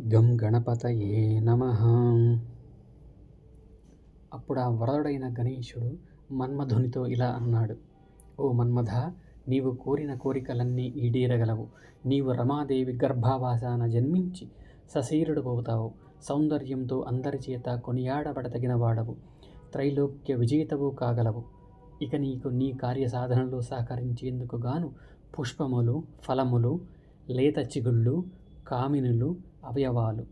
గం గణపతయే నమ. అప్పుడు ఆ వరదుడైన గణేశుడు మన్మధునితో ఇలా అన్నాడు ఓ మన్మథ నీవు కోరిన కోరికలన్నీ ఈడేరగలవు. నీవు రమాదేవి గర్భావాసాన జన్మించి సశీరుడు పోతావు సౌందర్యంతో అందరి చేత కొనియాడబడతగిన వాడవు త్రైలోక్య విజేతవు కాగలవు. ఇక నీకు నీ కార్య సాధనలో సహకరించేందుకు గాను పుష్పములు ఫలములు లేత చిగుళ్ళు కామినులు అవయవాలు.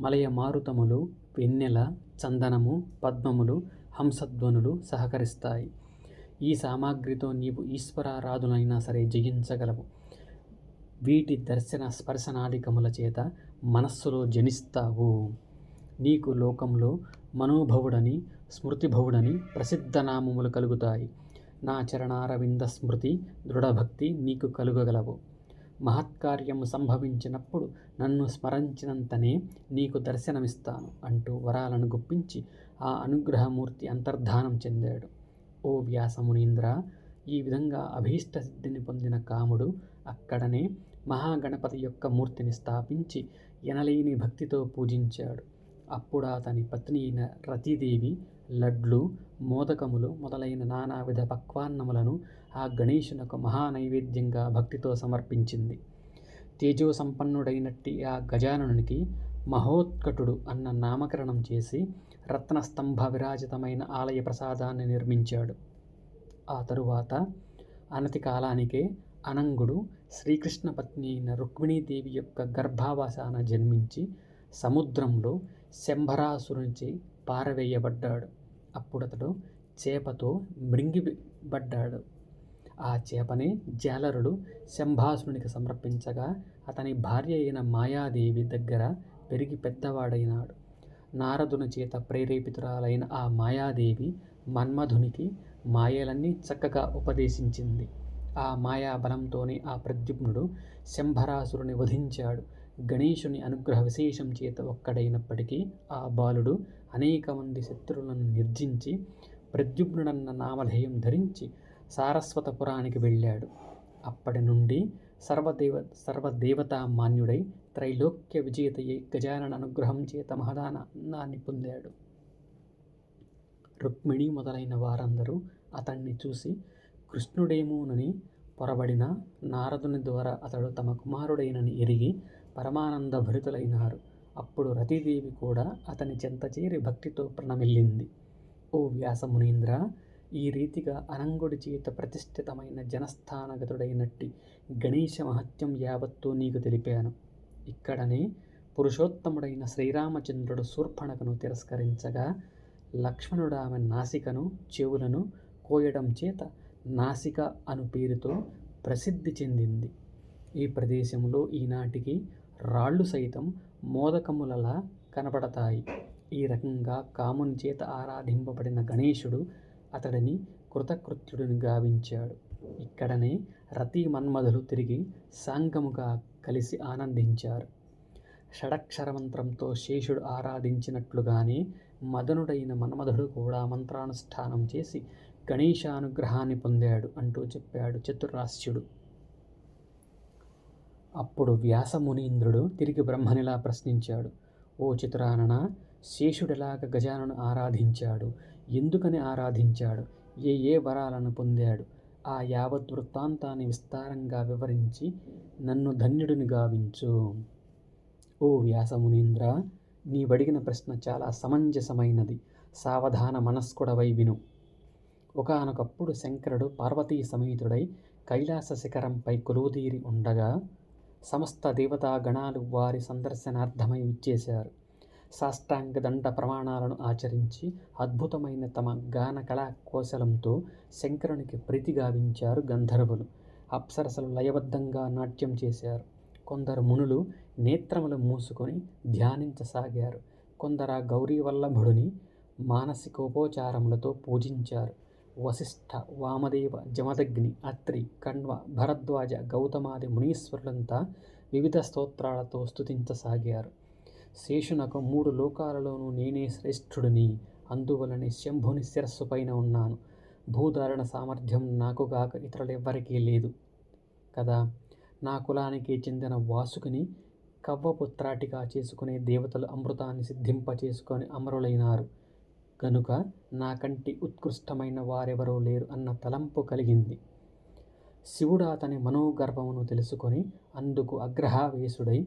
మలయ మారుతములు వెన్నెల చందనము పద్మములు హంసధ్వనులు సహకరిస్తాయి. ఈ సామాగ్రితో నీవు ఈశ్వరారాధునైనా సరే జయించగలవు. వీటి దర్శన స్పర్శనాదికముల చేత మనస్సులో జనిస్తావు. నీకు లోకంలో మనోభవుడని స్మృతిభవుడని ప్రసిద్ధ నామములు కలుగుతాయి. నా చరణారవింద స్మృతి దృఢభక్తి నీకు కలుగగలవు. మహత్కార్యము సంభవించినప్పుడు నన్ను స్మరించినంతనే నీకు దర్శనమిస్తాను అంటూ వరాలను గుప్పించి ఆ అనుగ్రహమూర్తి అంతర్ధానం చెందాడు. ఓ వ్యాసమునీంద్ర ఈ విధంగా అభీష్ట సిద్ధిని పొందిన కాముడు అక్కడనే మహాగణపతి యొక్క మూర్తిని స్థాపించి ఎనలేని భక్తితో పూజించాడు. అప్పుడు అతని పత్ని అయిన రతీదేవి లడ్లు మోదకములు మొదలైన నానావిధ పక్వాన్నములను ఆ గణేశునకు మహానైవేద్యంగా భక్తితో సమర్పించింది. తేజో సంపన్నుడైనట్టి ఆ గజాననునికి మహోత్కటుడు అన్న నామకరణం చేసి రత్నస్తంభ విరాజితమైన ఆలయ ప్రసాదాన్ని నిర్మించాడు. ఆ తరువాత అనతి కాలానికే అనంగుడు శ్రీకృష్ణ పత్ని అయిన రుక్మిణీదేవి యొక్క గర్భావాసాన జన్మించి సముద్రంలో శంభరాసురునిచే పారవేయబడ్డాడు. అప్పుడతడు చేపతో మృంగిబడ్డాడు. ఆ చేపనే జాలరుడు శంభాసురునికి సమర్పించగా అతని భార్య అయిన మాయాదేవి దగ్గర పెరిగి పెద్దవాడైనాడు. నారదుని చేత ప్రేరేపితురాలైన ఆ మాయాదేవి మన్మధునికి మాయలన్నీ చక్కగా ఉపదేశించింది. ఆ మాయా బలంతోనే ఆ ప్రద్యుమ్నుడు శంభరాసురుని వధించాడు. గణేశుని అనుగ్రహ విశేషం చేత ఒక్కడైనప్పటికీ ఆ బాలుడు అనేక మంది శత్రువులను నిర్జించి ప్రద్యుమ్నుడన్న నామధేయం ధరించి సారస్వతపురానికి వెళ్ళాడు. అప్పటి నుండి సర్వదేవ సర్వదేవతా మాన్యుడై త్రైలోక్య విజేతయ్యై గజానన అనుగ్రహం చేత మహదానాన్ని పొందాడు. రుక్మిణి మొదలైన వారందరూ అతన్ని చూసి కృష్ణుడేమోనని పొరబడిన నారదుని ద్వారా అతడు తమ కుమారుడైనని ఎరిగి పరమానంద భరితులైనారు. అప్పుడు రతిదేవి కూడా అతని చెంత చేరి భక్తితో ప్రణమిల్లింది. ఓ వ్యాస మునీంద్ర ఈ రీతిగా అనంగుడి చేత ప్రతిష్ఠితమైన జనస్థానగతుడైనట్టి గణేశ మహత్యం యావత్తూ నీకు తెలిపాను. ఇక్కడనే పురుషోత్తముడైన శ్రీరామచంద్రుడు శూర్పణకను తిరస్కరించగా లక్ష్మణుడు ఆమె నాసికను చెవులను కోయడం చేత నాసిక అను పేరుతో ప్రసిద్ధి చెందింది. ఈ ప్రదేశంలో ఈనాటికి రాళ్ళు సైతం మోదకములలా కనపడతాయి. ఈ రకంగా కాముని చేత ఆరాధింపబడిన గణేశుడు అతడిని కృతకృత్యుడిని గావించాడు. ఇక్కడనే రతి మన్మధులు తిరిగి సాంగముగా కలిసి ఆనందించారు. షడక్షర మంత్రంతో శేషుడు ఆరాధించినట్లుగానే మదనుడైన మన్మధుడు కూడా మంత్రానుష్ఠానం చేసి గణేశానుగ్రహాన్ని పొందాడు అంటూ చెప్పాడు చతురాస్యుడు అప్పుడు వ్యాసమునీంద్రుడు తిరిగి బ్రహ్మనిలా ప్రశ్నించాడు. ఓ చిత్రానన శేషుడిలాగ గజానను ఆరాధించాడు? ఎందుకని ఆరాధించాడు? ఏ ఏ వరాలను పొందాడు? ఆ యావత్ వృత్తాంతాన్ని విస్తారంగా వివరించి నన్ను ధన్యుడిని గావించు. ఓ వ్యాసమునీంద్ర నీవడిగిన ప్రశ్న చాలా సమంజసమైనది. సావధాన మనస్కుడవై విను. ఒకనొకప్పుడు శంకరుడు పార్వతీ సమేతుడై కైలాస శిఖరంపై కొలువుదీరి ఉండగా సమస్త దేవతా గణాలు వారి సందర్శనార్థమై విచ్చేశారు. సాష్టాంగ దండ ప్రమాణాలను ఆచరించి అద్భుతమైన తమ గాన కళా కౌశలంతో శంకరునికి ప్రీతి గావించారు గంధర్వులు. అప్సరసలు లయబద్ధంగా నాట్యం చేశారు. కొందరు మునులు నేత్రములు మూసుకొని ధ్యానించసాగారు. కొందరు గౌరీవల్లభుడిని మానసికోపచారములతో పూజించారు. వశిష్ఠ వామదేవ జమదగ్ని అత్రి కణ్వ భరద్వాజ గౌతమాది మునీశ్వరులంతా వివిధ స్తోత్రాలతో స్తుతించసాగారు. శేషునకు మూడు లోకాలలోనూ నేనే శ్రేష్ఠుడిని అందువలనే శంభుని శిరస్సు పైన ఉన్నాను. భూధారణ సామర్థ్యం నాకు కాక ఇతరులెవ్వరికీ లేదు. కదా? నా కులానికి చెందిన వాసుకుని కవ్వపుత్రాటిగా చేసుకునే దేవతలు అమృతాన్ని సిద్ధింప చేసుకొని అమరులైనారు కనుక నాకంటి ఉత్కృష్టమైన వారెవరూ లేరు అన్న తలంపు కలిగింది. శివుడు అతని మనోగర్భమును తెలుసుకొని అందుకు అగ్రహావేశుడై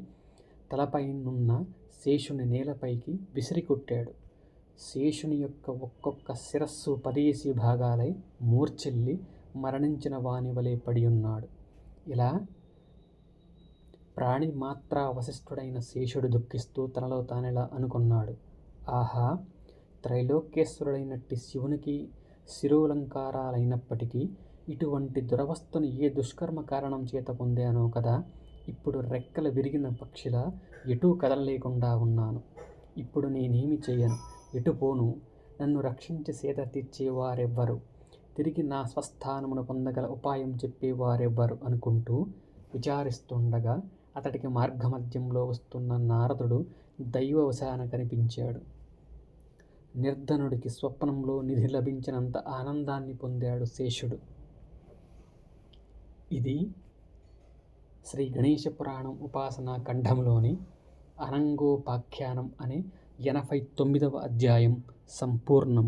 తలపైనున్న శేషుని నేలపైకి విసిరికొట్టాడు. శేషుని యొక్క ఒక్కొక్క శిరస్సు పదేసి భాగాలై మూర్చెల్లి మరణించిన వాని వలె పడి ఉన్నాడు. ఇలా ప్రాణి మాత్రా వశిష్ఠుడైన శేషుడు దుఃఖిస్తూ తనలో తానిలా అనుకున్నాడు. ఆహా! త్రైలోక్యేశ్వరుడైనట్టి శివునికి శిరోలంకారాలైనప్పటికీ ఇటువంటి దురవస్థను ఏ దుష్కర్మ కారణం చేత పొందానో కదా! ఇప్పుడు రెక్కలు విరిగిన పక్షిలా ఎటూ కదలలేకుండా ఉన్నాను. ఇప్పుడు నేనేమి చేయను? ఎటు పోను? నన్ను రక్షించి సేద తీర్చేవారెవ్వరు? తిరిగి నా స్వస్థానమును పొందగల ఉపాయం చెప్పేవారెవ్వరు? అనుకుంటూ విచారిస్తుండగా అతడికి మార్గమధ్యంలో వస్తున్న నారదుడు దైవవశాన కనిపించాడు. నిర్ధనుడికి స్వప్నంలో నిధి లభించినంత ఆనందాన్ని పొందాడు శేషుడు. ఇది శ్రీ గణేష పురాణం ఉపాసనా ఖండంలోని అనంగోపాఖ్యానం అనే ఎనభై తొమ్మిదవ అధ్యాయం సంపూర్ణం